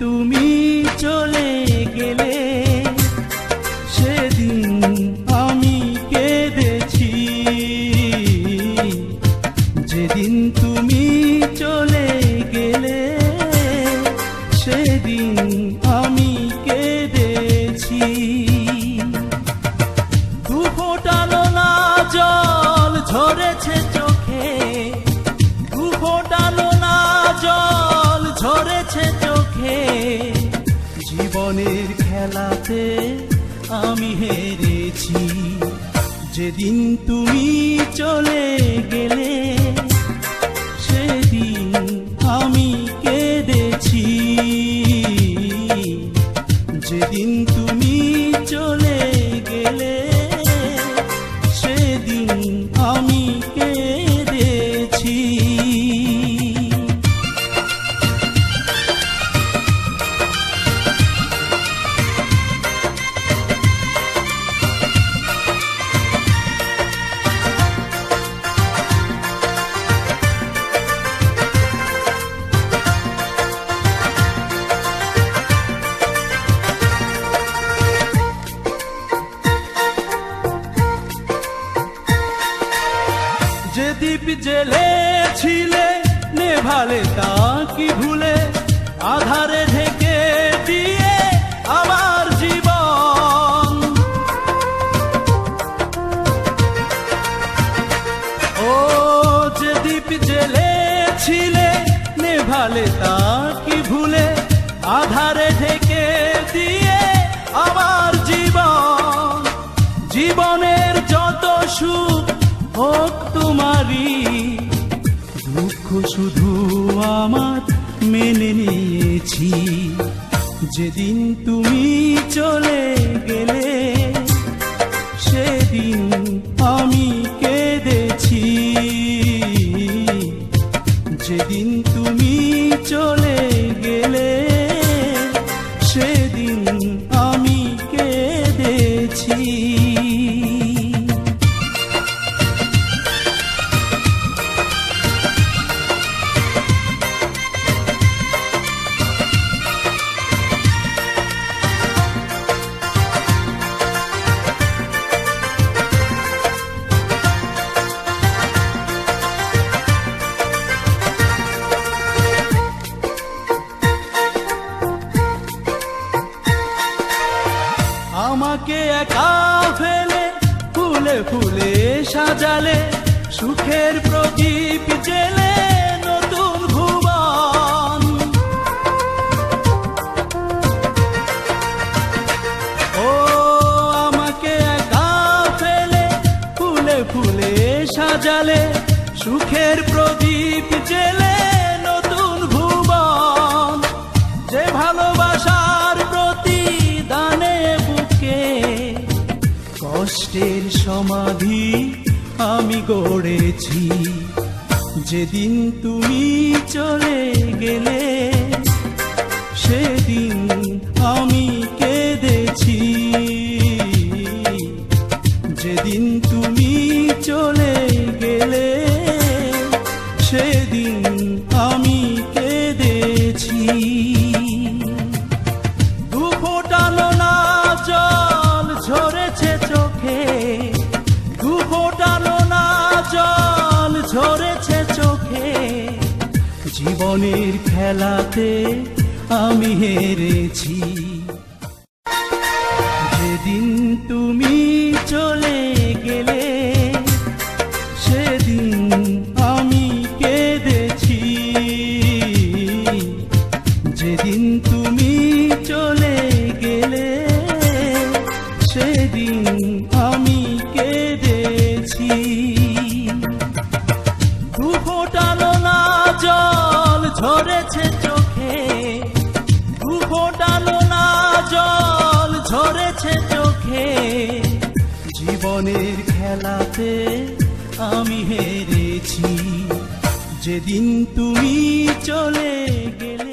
তুমি চলে গেলে সেদিন আমি কেঁদেছি। যেদিন তুমি জীবনের খেলাতে আমি হেরেছি। যেদিন তুমি চলে গেলে, সেদিন আমি কেঁদেছি। যেদিন তুমি চলে গেলে, সেদিন দ্বীপ জেলে ছিলে, নেভালে তা কি ভুলে, আধারে ঢেকে দিয়ে আমার জীবন। ও যে দ্বীপ জেলে ছিলে, নেভালে তা কি ভুলে, আধারে ঢেকে দিয়ে আমার জীবন। জীবনের যত সুখ হোক তোমারই। দুঃখ শুধু আমার মেনে নিয়েছি। যেদিন তুমি চলে গেলে, সেদিন আমি কেঁদেছি। যেদিন তুমি চলে আমাকে একা ফেলে, ফুলে ফুলে সাজালে, সুখের প্রদীপ জেলে নতুন ভুবন। ও আমাকে একা ফেলে, ফুলে ফুলে সাজালে, সুখের প্রদীপ জেলে নতুন ভুবন। যে ভালোবাসার কষ্টের সমাধি আমি গড়েছি। যেদিন তুমি চলে গেলে সেদিন আমি না, জল ঝরেছে চোখে। জীবনের খেলাতে আমি হেরেছি। যেদিন তুমি চলে গেলে, সেদিন আমি কেঁদেছি। যেদিন তুমি চলে গেলে, সেদিন ঝরেছে চোখে ফোটালো না, জল ঝরেছে চোখে। জীবনের খেলাতে আমি হেরেছি, যেদিন তুমি চলে গে